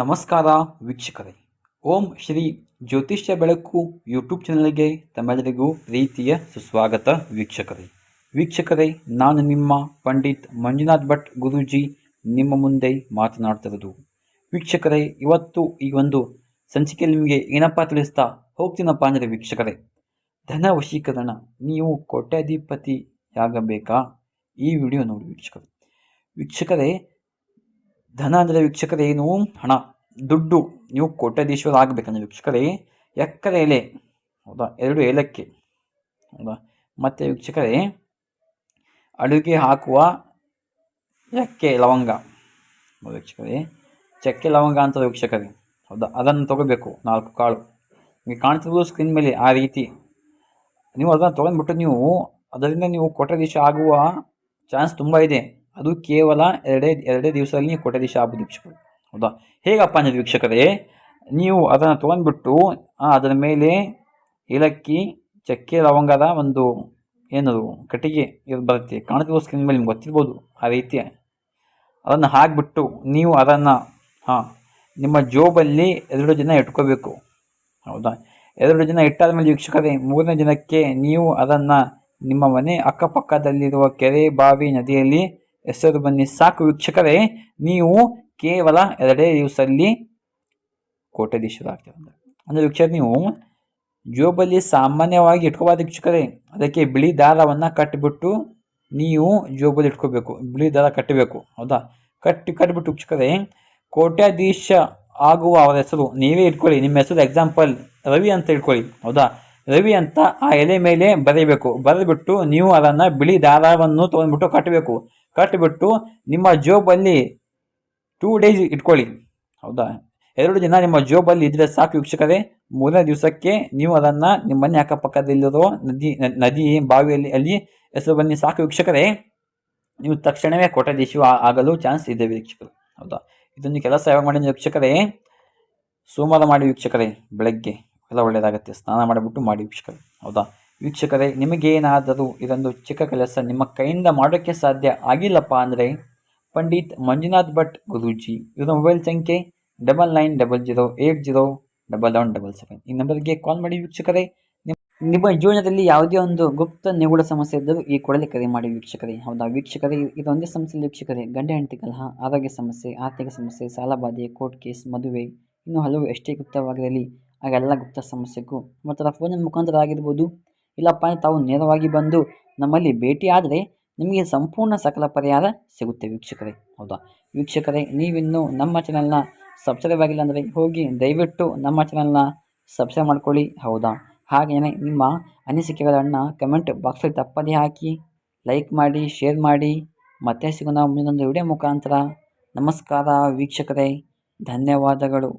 ನಮಸ್ಕಾರ ವೀಕ್ಷಕರೇ. ಓಂ ಶ್ರೀ ಜ್ಯೋತಿಷ್ಯ ಬೆಳಕು ಯೂಟ್ಯೂಬ್ ಚಾನಲ್ಗೆ ತಮ್ಮೆಲ್ಲರಿಗೂ ಪ್ರೀತಿಯ ಸುಸ್ವಾಗತ ವೀಕ್ಷಕರೇ. ವೀಕ್ಷಕರೇ, ನಾನು ನಿಮ್ಮ ಪಂಡಿತ್ ಮಂಜುನಾಥ್ ಭಟ್ ಗುರೂಜಿ ನಿಮ್ಮ ಮುಂದೆ ಮಾತನಾಡ್ತಿರೋದು ವೀಕ್ಷಕರೇ, ಇವತ್ತು ಈ ಒಂದು ಸಂಚಿಕೆಯಲ್ಲಿ ನಿಮಗೆ ಏನಪ್ಪ ತಿಳಿಸ್ತಾ ಹೋಗ್ತೀನಪ್ಪ ಅಂದರೆ ವೀಕ್ಷಕರೇ, ಧನ ವಶೀಕರಣ. ನೀವು ಕೋಟ್ಯಾಧಿಪತಿಯಾಗಬೇಕಾ? ಈ ವಿಡಿಯೋ ನೋಡಿ ವೀಕ್ಷಕರೇ. ವೀಕ್ಷಕರೇ ಧನ ಅಂದರೆ ವೀಕ್ಷಕರೇ, ಏನು? ಹಣ. ದುಡ್ಡು. ನೀವು ಕೋಟ್ಯಾಧೀಶ್ವರ ಆಗಬೇಕಂದ್ರೆ ವೀಕ್ಷಕರೇ, ಎಕ್ಕರೆ ಎಲೆ. ಹೌದಾ? ಎರಡು ಏಲಕ್ಕಿ. ಹೌದಾ? ಮತ್ತು ವೀಕ್ಷಕರೇ, ಅಡುಗೆ ಹಾಕುವ ಎಕ್ಕೆ ಲವಂಗ. ವೀಕ್ಷಕರೇ? ಚಕ್ಕೆ ಲವಂಗ ಅಂತ ವೀಕ್ಷಕರೇ. ಹೌದಾ? ಅದನ್ನು ತಗೋಬೇಕು, ನಾಲ್ಕು ಕಾಳು. ನಿಮಗೆ ಕಾಣ್ತಿರೋದು ಸ್ಕ್ರೀನ್ ಮೇಲೆ ಆ ರೀತಿ. ನೀವು ಅದನ್ನು ತೊಗೊಂಡ್ಬಿಟ್ಟು ನೀವು, ಅದರಿಂದ ನೀವು ಕೋಟ್ಯಾಧೀಶ ಆಗುವ ಚಾನ್ಸ್ ತುಂಬ ಇದೆ. ಅದು ಕೇವಲ ಎರಡೇ ಎರಡೇ ದಿವಸದಲ್ಲಿ ನೀವು ಕೋಟ್ಯಾಧೀಶ ಶಾಪ ವೀಕ್ಷಕರು. ಹೌದಾ? ಹೇಗಪ್ಪ ನಿಮ್ಮ ವೀಕ್ಷಕರೇ, ನೀವು ಅದನ್ನು ತೊಗೊಂಡ್ಬಿಟ್ಟು ಅದರ ಮೇಲೆ ಏಲಕ್ಕಿ, ಚಕ್ಕೆ, ಲವಂಗದ ಒಂದು ಏನದು, ಕಟ್ಟಿಗೆ ಇದು ಬರುತ್ತೆ. ಕಾಣುತ್ತಿರುವ ಸ್ಕ್ರೀನ್ ಮೇಲೆ ನಿಮ್ಗೆ ಗೊತ್ತಿರ್ಬೋದು ಆ ರೀತಿ. ಅದನ್ನು ಹಾಕಿಬಿಟ್ಟು ನೀವು ಅದನ್ನು, ಹಾಂ, ನಿಮ್ಮ ಜೋಬಲ್ಲಿ ಎರಡು ಜನ ಇಟ್ಕೋಬೇಕು. ಹೌದಾ? ಎರಡು ಜನ ಇಟ್ಟಾದ ಮೇಲೆ ವೀಕ್ಷಕರೇ, ಮೂರನೇ ದಿನಕ್ಕೆ ನೀವು ಅದನ್ನು ನಿಮ್ಮ ಮನೆ ಅಕ್ಕಪಕ್ಕದಲ್ಲಿರುವ ಕೆರೆ, ಬಾವಿ, ನದಿಯಲ್ಲಿ ಹೆಸರು ಬನ್ನಿ. ಸಾಕು ವೀಕ್ಷಕರೇ, ನೀವು ಕೇವಲ ಎರಡೇ ದಿವಸದಲ್ಲಿ ಕೋಟ್ಯಾಧೀಶರು ಆಗ್ತೀರ ಅಂದರೆ ವೀಕ್ಷಕ ನೀವು ಜೋಬಲ್ಲಿ ಸಾಮಾನ್ಯವಾಗಿ ಇಟ್ಕೋಬಾರ್ದು ವೀಕ್ಷಕರೇ. ಅದಕ್ಕೆ ಬಿಳಿ ದಾರವನ್ನು ಕಟ್ಟಿಬಿಟ್ಟು ನೀವು ಜೋಬಲ್ಲಿ ಇಟ್ಕೋಬೇಕು. ಬಿಳಿ ದಾರ ಕಟ್ಟಬೇಕು. ಹೌದಾ? ಕಟ್ಟಿ ಕಟ್ಟಿಬಿಟ್ಟು ವೀಕ್ಷಕರೇ, ಕೋಟ್ಯಾಧೀಶ ಆಗುವ ಅವರ ಹೆಸರು ನೀವೇ ಇಟ್ಕೊಳ್ಳಿ. ನಿಮ್ಮ ಹೆಸರು ಎಕ್ಸಾಂಪಲ್ ರವಿ ಅಂತ ಇಟ್ಕೊಳ್ಳಿ. ಹೌದಾ? ರವಿ ಅಂತ ಆ ಎಲೆ ಮೇಲೆ ಬರೀಬೇಕು ಬರೆದ್ಬಿಟ್ಟು ನೀವು ಅದನ್ನು ಬಿಳಿ ದಾರವನ್ನು ತೊಗೊಂಡ್ಬಿಟ್ಟು ಕಟ್ಟಬೇಕು. ಕಟ್ಟಿಬಿಟ್ಟು ನಿಮ್ಮ ಜೋಬಲ್ಲಿ ಟೂ ಡೇಸ್ ಇಟ್ಕೊಳ್ಳಿ. ಹೌದಾ? ಎರಡು ದಿನ ನಿಮ್ಮ ಜೋಬಲ್ಲಿ ಇದ್ದರೆ ಸಾಕು ವೀಕ್ಷಕರೇ. ಮೂರನೇ ದಿವಸಕ್ಕೆ ನೀವು ಅದನ್ನು ನಿಮ್ಮ ಮನೆ ಅಕ್ಕಪಕ್ಕದಲ್ಲಿರೋ ನದಿ ನದಿ ಬಾವಿಯಲ್ಲಿ, ಅಲ್ಲಿ ಹೆಸರು ಬನ್ನಿ ಸಾಕು ವೀಕ್ಷಕರೇ. ನೀವು ತಕ್ಷಣವೇ ಕೋಟ್ಯಾಧೀಶ ಆಗಲು ಚಾನ್ಸ್ ಇದೆ ವೀಕ್ಷಕರು. ಹೌದಾ? ಇದನ್ನು ಕೆಲಸ ಯಾವಾಗ ಮಾಡಿ ವೀಕ್ಷಕರೇ? ಸೋಮವಾರ ಮಾಡಿ ವೀಕ್ಷಕರೇ, ಬೆಳಗ್ಗೆ. ಎಲ್ಲ ಒಳ್ಳೆಯದಾಗುತ್ತೆ ಸ್ನಾನ ಮಾಡಿಬಿಟ್ಟು ಮಾಡಿ ವೀಕ್ಷಕರೇ. ಹೌದಾ? ವೀಕ್ಷಕರೇ, ನಿಮಗೇನಾದರೂ ಇದೊಂದು ಚಿಕ್ಕ ಕೆಲಸ ನಿಮ್ಮ ಕೈಯಿಂದ ಮಾಡೋಕ್ಕೆ ಸಾಧ್ಯ ಆಗಿಲ್ಲಪ್ಪ ಅಂದರೆ ಪಂಡಿತ್ ಮಂಜುನಾಥ್ ಭಟ್ ಗುರೂಜಿ. ಇವರ ಮೊಬೈಲ್ ಸಂಖ್ಯೆ double nine double zero eight zero double one double seven. ಈ ನಂಬರ್ಗೆ ಕಾಲ್ ಮಾಡಿ ವೀಕ್ಷಕರೇ ನಿಮ್ಮ ಜೀವನದಲ್ಲಿ ಯಾವುದೇ ಒಂದು ಗುಪ್ತ ನಿಗೂಢ ಸಮಸ್ಯೆ ಇದ್ದರೂ ಈ ಕೂಡಲೇ ಕರೆ ಮಾಡಿ ವೀಕ್ಷಕರೇ. ಹೌದಾ ವೀಕ್ಷಕರೇ, ಇದೊಂದೇ ಸಮಸ್ಯೆ ವೀಕ್ಷಕರೇ. ಗಂಡ ಹೆಂಡತಿ ಕಲಹ, ಆರೋಗ್ಯ ಸಮಸ್ಯೆ, ಆರ್ಥಿಕ ಸಮಸ್ಯೆ ಸಾಲಬಾಧೆ ಕೋರ್ಟ್ ಕೇಸ್, ಮದುವೆ, ಇನ್ನು ಹಲವು ಎಷ್ಟೇ ಗುಪ್ತವಾಗಿರಲಿ ಆಗೆಲ್ಲ ಗುಪ್ತ ಸಮಸ್ಯೆಗೂ ಮತ್ತು ಫೋನಿನ ಮುಖಾಂತರ ಆಗಿರ್ಬೋದು. ಇಲ್ಲಪ್ಪ, ತಾವು ನೇರವಾಗಿ ಬಂದು ನಮ್ಮಲ್ಲಿ ಭೇಟಿ ಆದರೆ ನಿಮಗೆ ಸಂಪೂರ್ಣ ಸಕಲ ಪರಿಹಾರ ಸಿಗುತ್ತೆ ವೀಕ್ಷಕರೇ. ಹೌದಾ? ವೀಕ್ಷಕರೇ, ನೀವಿನ್ನೂ ನಮ್ಮ ಚಾನಲ್ನ ಸಬ್ಸ್ಕ್ರೈಬ್ ಆಗಿಲ್ಲ ಅಂದರೆ ಹೋಗಿ ದಯವಿಟ್ಟು ನಮ್ಮ ಚಾನಲ್ನ ಸಬ್ಸ್ಕ್ರೈಬ್ ಮಾಡ್ಕೊಳ್ಳಿ. ಹೌದಾ? ಹಾಗೆಯೇ ನಿಮ್ಮ ಅನಿಸಿಕೆಗಳನ್ನು ಕಮೆಂಟ್ ಬಾಕ್ಸಲ್ಲಿ ತಪ್ಪದೇ ಹಾಕಿ ಲೈಕ್ ಮಾಡಿ ಶೇರ್ ಮಾಡಿ. ಮತ್ತೆ ಸಿಗೋಣ ಮುಂದೊಂದು ವಿಡಿಯೋ ಮುಖಾಂತರ. ನಮಸ್ಕಾರ ವೀಕ್ಷಕರೇ. ಧನ್ಯವಾದಗಳು.